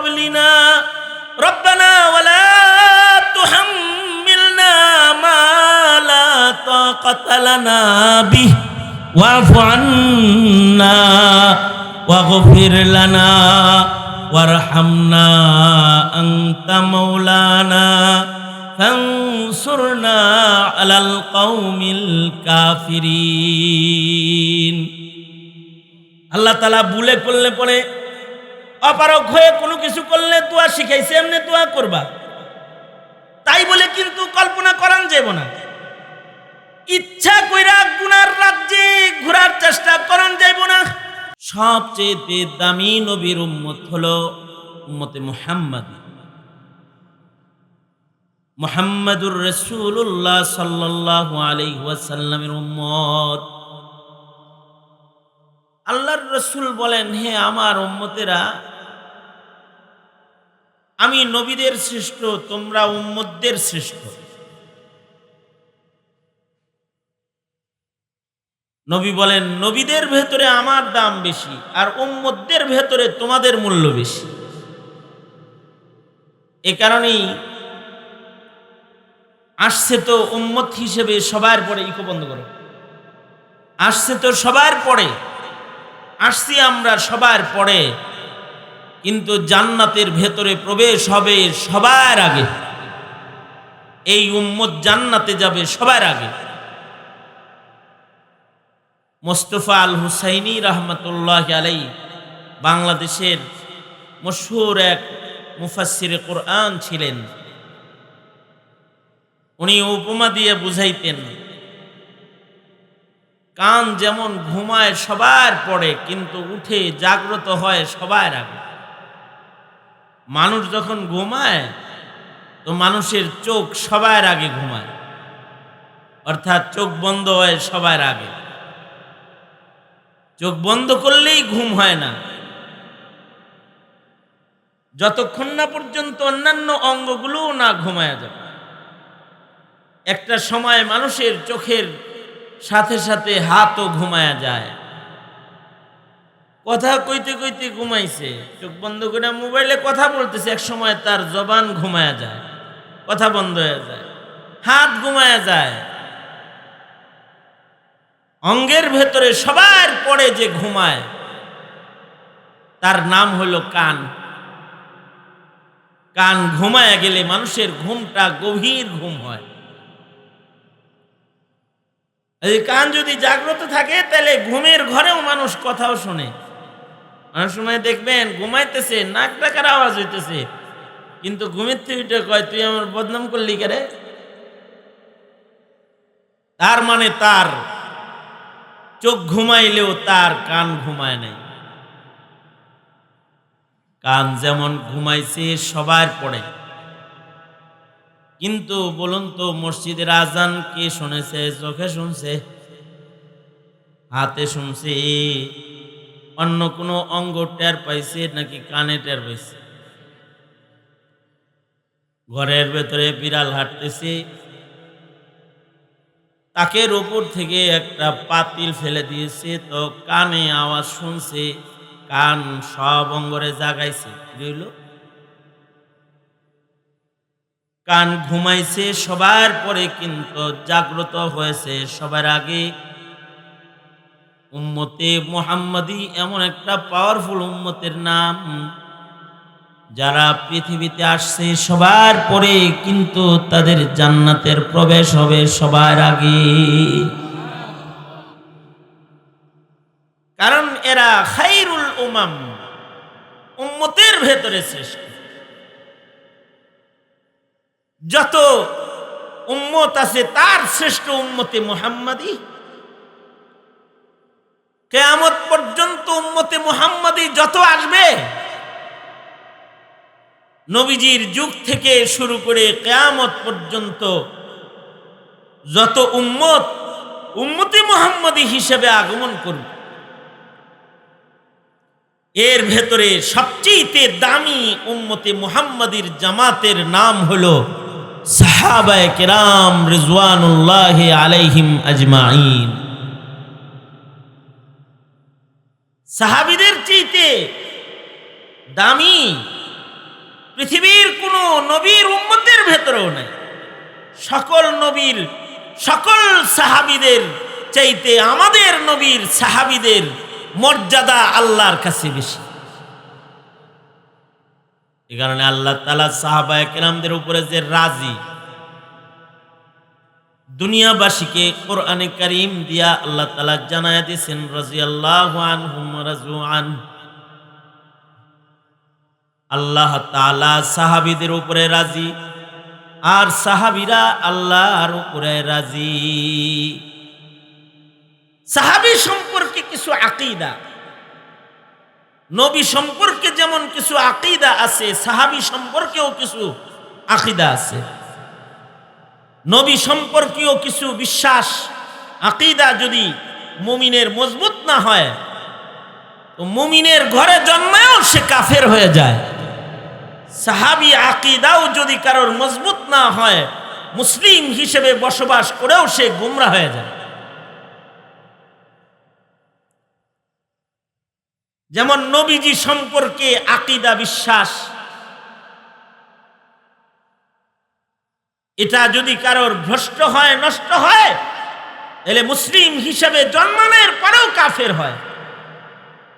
قبلنا ربنا ولا تحملنا ما لا طاقة لنا به واعف عنا واغفر لنا وارحمنا أنت مولانا فانصرنا على القوم الكافرين আল্লাহ তালা বুলে করলে পরে অপারক হয়ে কোনো কিছু করলে দোয়া শিখাইছে, এমনি দোয়া করবা। তাই বলে কিন্তু কল্পনা করান যাব না। ইচ্ছা কইরা গুনার রাজ্যে ঘোরার চেষ্টা করান যাইব না। সবচেয়ে দামি নবীর উম্মত হলো উম্মতে মুহাম্মদ। মুহাম্মাদুর রসুল্লাহ আলাইহি ওয়াসাল্লামের উম্মত। আল্লাহর রসুল বলেন, হে আমার উম্মতেরা আমি নবীদের শ্রেষ্ঠ তোমরা উম্মতদের শ্রেষ্ঠ নবী বলেন, নবীদের ভেতরে আমার দাম বেশি আর উম্মতদের ভেতরে তোমাদের মূল্য বেশি। এ কারণেই আসছে তো উম্মত হিসেবে সবার পরে ইকো বন্ধ করো। আসছে তো সবার পরে। আসছি আমরা সবার পরে। কিন্তু জান্নাতের ভেতরে প্রবেশ হবে সবার আগে। এই উম্মত জান্নাতে যাবে সবার আগে। মোস্তফা আল হুসাইনি রহমতুল্লাহ আলাই বাংলাদেশের মশহুর এক মুফাসির কোরআন ছিলেন। উনি উপমা দিয়ে বুঝাইতেন, কান যেমন ঘুমায় সবার পরে, কিন্তু উঠে জাগ্রত হয় সবার আগে। মানুষ যখন ঘুমায়, তো মানুষের চোখ সবার আগে ঘুমায়। অর্থাৎ চোখ বন্ধ হয় সবার আগে। চোখ বন্ধ করলেই ঘুম হয় না। যতক্ষণ না পর্যন্ত অন্যান্য অঙ্গগুলোও না ঘুমায় যাবে একটা সময় মানুষের চোখের সাথে সাথে হাতও ঘুমায়া যায়। কথা কইতে কইতে ঘুমাইছে। চোখ বন্ধ করে মোবাইলে কথা বলতেছে, এক সময় তার জবান ঘুমায়া যায়, কথা বন্ধ হয়ে যায়, হাত ঘুমায়া যায়। অঙ্গের ভেতরে সবার পরে যে ঘুমায়, তার নাম হলো কান। কান ঘুমায় গেলে মানুষের ঘুমটা গভীর ঘুম হয়। কান যদি জাগ্রত থাকে, তাহলে ঘুমের ঘরেও মানুষ কথাও শোনে। অনেক সময় দেখবেন ঘুমাইতেছে, নাক ডাকার আওয়াজ হইতেছে। কিন্তু ঘুমের থেকে কয়, তুই আমার বদনাম করলি কেরে তার মানে তার চোখ ঘুমাইলেও তার কান ঘুমায় নাই। কান যেমন ঘুমাইছে, সবার পড়ে। কিন্তু বলুন তো, মসজিদের আজান কে শুনেছে, চোখে শুনছে? হাতে শুনছে। অন্য কোনো অঙ্গ টের পাইছে নাকি কানে টের পাইছে? ঘরের ভেতরে বিড়াল হাঁটতেছে। তাকের ওপর থেকে একটা পাতিল ফেলে দিয়েছে, তো কানে আওয়াজ শুনছে, কান সব অঙ্গরে জাগাইছে। বুঝলো কান ঘুমাইছে, সবার পরে কিন্তু জাগ্রত হয়েছে, সবার আগে উম্মতে মোহাম্মদী এমন একটা পাওয়ারফুল উম্মতের নাম। যারা পৃথিবীতে আসছে সবার পরে কিন্তু তাদের জান্নাতের প্রবেশ হবে সবার আগে। কারণ এরা খাইরুল উমাম, উম্মতের ভেতরে শ্রেষ্ঠ। যত উম্মত আছে তার শ্রেষ্ঠ উম্মতে মোহাম্মদী কেয়ামত পর্যন্ত উম্মতে মোহাম্মদী যত আসবে, নবীজির যুগ থেকে শুরু করে কেয়ামত পর্যন্ত যত উম্মত, উম্মতি মোহাম্মদী হিসেবে আগমন করবে। এর ভেতরে সবচেয়ে দামি উম্মতে মুহাম্মাদির জামাতের নাম হলো সাহাবায় কেরাম রিজওয়ানুল্লাহ আলাইহিম আজমাইন সাহাবিদের চাইতে দামি পৃথিবীর কোন নবীর উম্মতের ভেতরেও নাই। সকল নবীর, সকল সাহাবিদের চাইতে আমাদের নবীর সাহাবিদের মর্যাদা আল্লাহর কাছে বেশি। এ কারণে আল্লাহ তালা সাহাবা একরামদের উপরে যে রাজি দুনিয়াবাসীকে কোরআনে করিম দিয়া আল্লাহ তালা জানায় দিয়েছেন রাজি আল্লাহ আন আল্লাহ তালা সাহাবিদের উপরে রাজি, আর সাহাবিরা আল্লাহর উপরে রাজি। সাহাবি সম্পর্কে কিছু আকিদা, নবী সম্পর্কে যেমন কিছু আকিদা আছে, সাহাবি সম্পর্কেও কিছু আকিদা আছে। নবী সম্পর্কীয় কিছু বিশ্বাস, আকিদা যদি মুমিনের মজবুত না হয়, তো মুমিনের ঘরে জন্মায়ও সে কাফের হয়ে যায়। সাহাবি আকিদাও যদি কারোর মজবুত না হয়, মুসলিম হিসেবে বসবাস করেও সে গুমরা হয়ে যায়। যেমন নবীজি সম্পর্কে আকিদা, বিশ্বাস এটা যদি কারোর ভ্রষ্ট হয়, নষ্ট হয়, তাহলে মুসলিম হিসেবে জন্মানের পরেও কাফের হয়।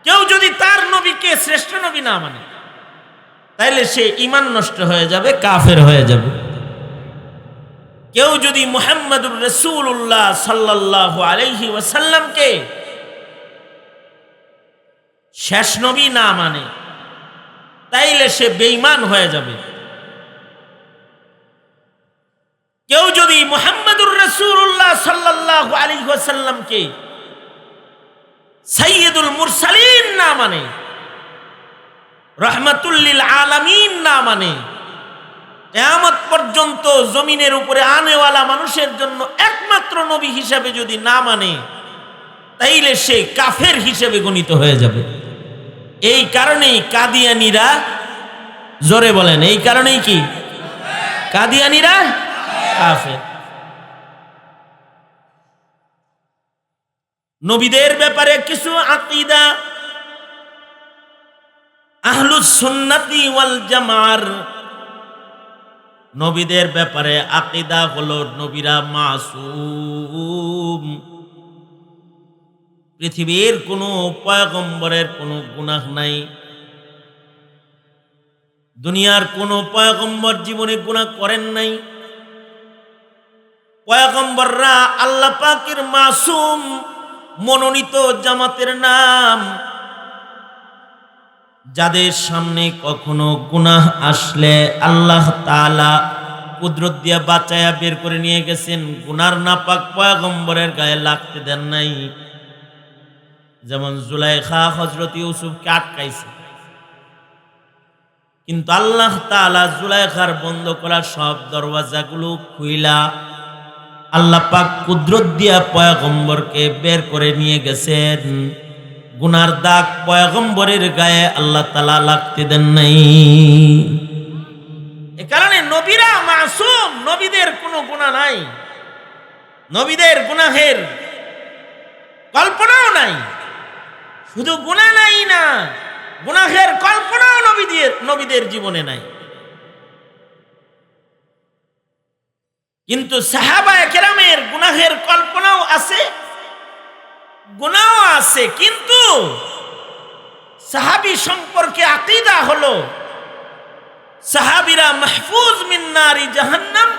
কেউ যদি তার নবীকে শ্রেষ্ঠ নবী না মানে তাইলে সে ইমান নষ্ট হয়ে যাবে, কাফের হয়ে যাবে। কেউ যদি মোহাম্মদুর রসুল্লাহ সাল্লাহ আলহি ওয়াসাল্লামকে শেষ নবী না মানে তাইলে সে বেইমান হয়ে যাবে। কেউ যদি মোহাম্মদুর রসুল্লাহ সাল্লাহ আলী ওয়াসাল্লামকে সৈয়দুল মুরসালিন না মানে রহমতুল্লিল আলামিন না মানে এমত পর্যন্ত জমিনের উপরে আনেওয়ালা মানুষের জন্য একমাত্র নবী হিসাবে যদি না মানে তাইলে সে কাফের হিসেবে গণিত হয়ে যাবে। এই কারণেই কাদিয়ানিরা জোরে বলেন, এই কারণেই কি? কাদিয়ানিরা কাফের। নবীদের ব্যাপারে কিছু আকিদা। আহলুস ওয়াল জামার নবীদের ব্যাপারে আকিদা হলো নবীরা মাসুম। পৃথিবীর কোনো পয়গম্বরের কোনো গুনাহ নাই। দুনিয়ার কোনো পয়গম্বর জীবনে গুনাহ করেন নাই। পয়গম্বররা আল্লাহ পাকের মাসুম মনোনীত জামাতের নাম। যাদের সামনে কখনো গুনাহ আসলে আল্লাহ তালা কুদরত দিয়া বাঁচায়া বের করে নিয়ে গেছেন, গুনার নাপাক পয়গম্বরের গায়ে লাগতে দেন নাই। যেমন জুলাইখা হজরত ইউসুফকে আটকাইছে। কিন্তু আল্লাহ তালা জুলাইখার বন্ধ করা সব দরওয়াজাগুলো খুইলা আল্লাহ পাক কুদরত দিয়া পয়গম্বরকে বের করে নিয়ে গেছেন। গুনার দাগ পয়গম্বরের গায়ে আল্লাহ তালা লাগতে দেন নাই। এ কারণে নবীরা মাসুম, নবীদের কোনো গুণা নাই। নবীদের গুনাহের কল্পনাও নাই। শুধু গুণা নাই না, গুনাহের কল্পনাও নবীদের নবীদের জীবনে নাই। কিন্তু সাহাবা কেরামের গুনাহের কল্পনাও আছে গুনাও আছে, কিন্তু সাহাবি সম্পর্কে আকিদা হলো, সাহাবিরা মাহফুজ মিন্নারি জাহান্নাম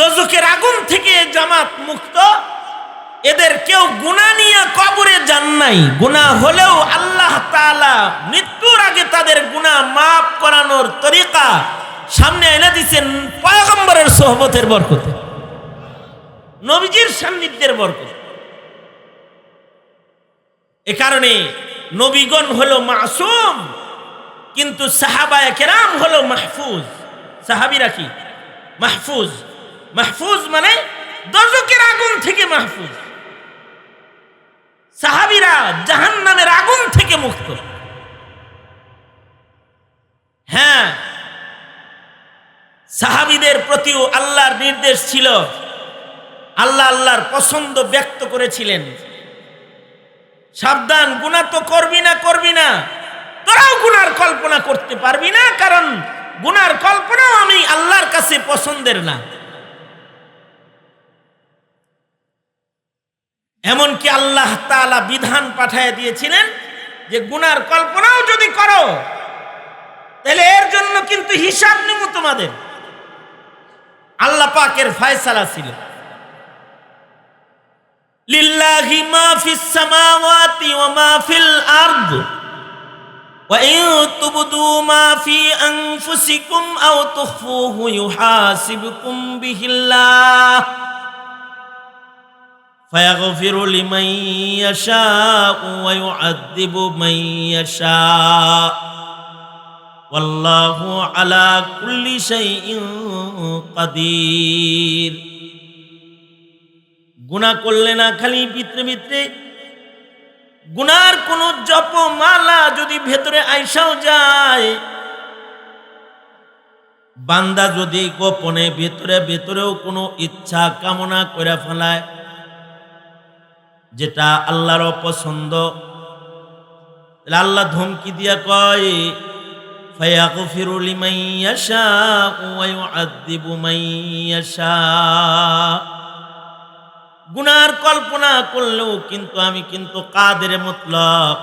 দজকের আগুন থেকে জামাত মুক্ত, এদের কেউ গুণা নিয়ে কবরে যান নাই। গুণা হলেও আল্লাহ তাআলা মৃত্যুর আগে তাদের গুণা মাফ করানোর তরিকা সামনে এনে দিচ্ছেন পয়গম্বরের সোহবতের বরকতে, নবীজির সান্নিধ্যের বরকত। এ কারণে নবীগণ হলো মাসুম, কিন্তু সাহাবায় কেরাম হলো মাহফুজ। সাহাবিরা কি? মাহফুজ। মাহফুজ মানে দজকের আগুন থেকে মাহফুজ। সাহাবিরা জাহান নামের আগুন থেকে মুক্ত। হ্যাঁ সাহাবিদের প্রতিও আল্লাহর নির্দেশ ছিল। আল্লাহ আল্লাহর পছন্দ ব্যক্ত করেছিলেন। সাবধান গুণা তো করবি না করবি না। তোরাও গুনার কল্পনা করতে পারবি না, কারণ গুনার কল্পনাও আমি আল্লাহর কাছে পছন্দের না। এমনকি আল্লাহ তাআলা বিধান পাঠায় দিয়েছিলেন যে গুনার কল্পনাও যদি করো, তাহলে এর জন্য কিন্তু হিসাব নেব তোমাদের। আল্লাহ পাকের ফয়সালা ছিল লিল্লাহি মা ফিস সামাওয়াতি ওয়া মা ফিল আরদ ওয়া ইন তুবদু মা ফি আনফুসিকুম আও তুখফুহু ইউহাসিবুকুম বিহিল্লাহ فيغفر لمن يشاء ويعذب من يشاء ওয়াল্লাহু আলা কুল্লি শাইইন কাদির। গুনাহ করলে না খালি ভিতরে ভিতরে। গুনার কোন জপমালা যদি ভেতরে আইসাও যায়। বান্দা যদি গোপনে ভেতরে ভেতরেও কোনো ইচ্ছা কামনা করে ফেলায়, যেটা আল্লাহর অপছন্দ আল্লাহ ধমকি দিয়া কয় فيغفر لمن يشاء ويعذب من يشاء গুনার কল্পনা করলেও কিন্তু আমি কিন্তু কাদের মতলব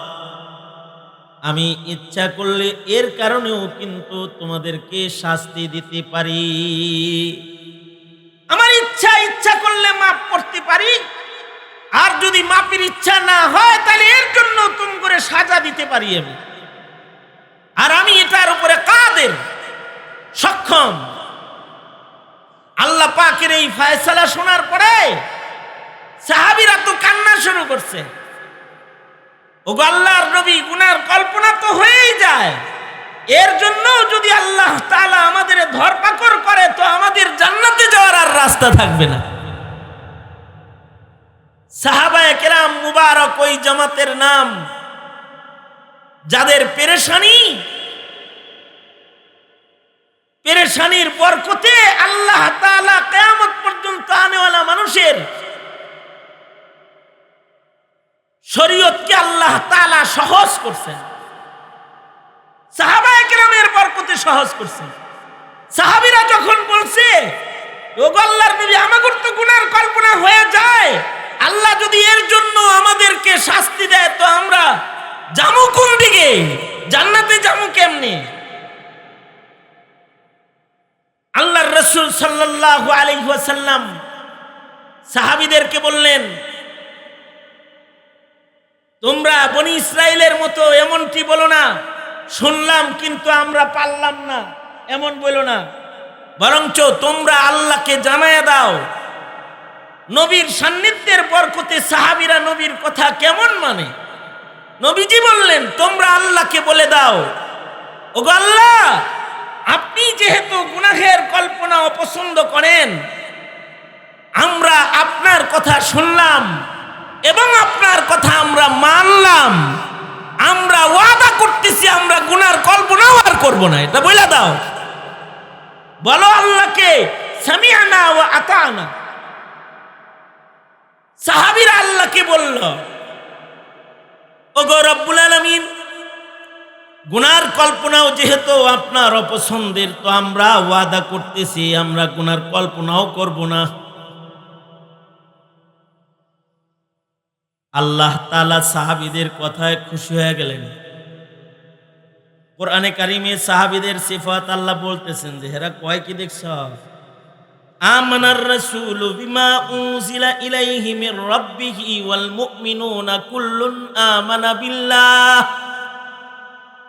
আমি ইচ্ছা করলে এর কারণেও কিন্তু তোমাদেরকে শাস্তি দিতে পারি আমার ইচ্ছা ইচ্ছা করলে মাফ করতে পারি আর যদি মাপের ইচ্ছা না হয় তাহলে এর জন্য তুমি করে সাজা দিতে পারি আমি সক্ষম আল্লাহ পাকের এই ফায়সালা শোনার পরে সাহাবিরা তো কান্না শুরু করছে। ও আল্লাহর নবী গুনার কল্পনা তো হয়েই যায়। এর জন্য যদি আল্লাহ তাআলা আমাদের ধরপাকড় করে, তো আমাদের জান্নাতে যাওয়ার আর রাস্তা থাকবে না। সাহাবায়ে কেরাম মুবারক ওই জামাতের নাম, যাদের পেরেশানি পেরেশানির বরকতে আল্লাহ তাআলা কিয়ামত পর্যন্ত আনেওয়ালা মানুষের শরীয়তকে আল্লাহ সহজ করছেন। বরকতে সহজ করছেন। যখন বলছে ওগো আল্লাহর নবী তো গুনার কল্পনা হয়ে যায়। আল্লাহ যদি এর জন্য আমাদেরকে শাস্তি দেয়, তো আমরা জামু কোন দিকে? জান্নাতে জামু কেমনে? আল্লাহর রসুল সাল্লাল্লাহু আলাইহি ওয়াসাল্লাম সাহাবীদেরকে বললেন, তোমরা বনি ইসরায়েলের মতো এমনটি বলো না। শুনলাম, কিন্তু আমরা পারলাম না। এমন বলো না। বরঞ্চ তোমরা আল্লাহকে জানায় দাও। নবীর সান্নিধ্যের বরকতে সাহাবিরা নবীর কথা কেমন মানে? নবীজি বললেন, তোমরা আল্লাহকে বলে দাও। ওগো আল্লাহ আপনি যেহেতু গুনাহের কল্পনা অপছন্দ করেন, আমরা আপনার কথা শুনলাম এবং আপনার কথা আমরা মানলাম, আমরা ওয়াদা করতেছি, আমরা গুনার কল্পনাও আর করব না। এটা বলে দাও। বলো আল্লাহকে সামিয়ানা ও আতানা সাহাবিরা আল্লাহকে বলল ও গো রব্বুল আলমিন গুনার কল্পনাও যেহেতু আপনার অপছন্দের, তো আমরা ওয়াদা করতেছি, আমরা গুনার কল্পনাও করব না। আল্লাহ তালা সাহাবিদের কথায় খুশি হয়ে গেলেন। কোরআনে কারিমে সাহাবিদের সিফাত আল্লাহ বলতেছেন যে, হেরা কয় কি দেখছ? আমানার রসুল বিমা উনজিলা ইলাইহি মির রাব্বিহি ওয়াল মুমিনুনা কুল্লুন আমানা বিল্লাহ।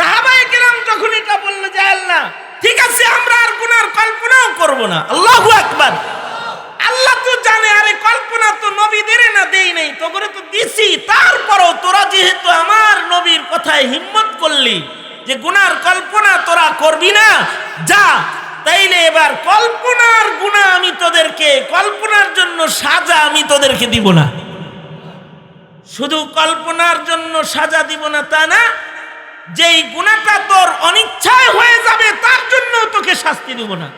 সাহাবায়ে কেরাম যখন এটা বলল যে আল্লাহ, ঠিক আছে, আমরা আর গুনার কল্পনাও করব না। আল্লাহু আকবার। আল্লাহ তো জানে, আরে কল্পনা তো নবীদের না, দেই নাই। তো করে তো দিছি। তারপরও তোরা যেহেতু আমার নবীর কথায় হিম্মত করলি যে গুনার কল্পনা তোরা করবি না, যা। তাইলে এবার কল্পনার গুণা আমি তোদেরকে, কল্পনার জন্য সাজা আমি তোদেরকে দিব না। শুধু কল্পনার জন্য সাজা দিব না, তা না যেই গুণাটা তোর অনিচ্ছায় হয়ে যাবে তার জন্য তোকে শাস্তি দেবো না।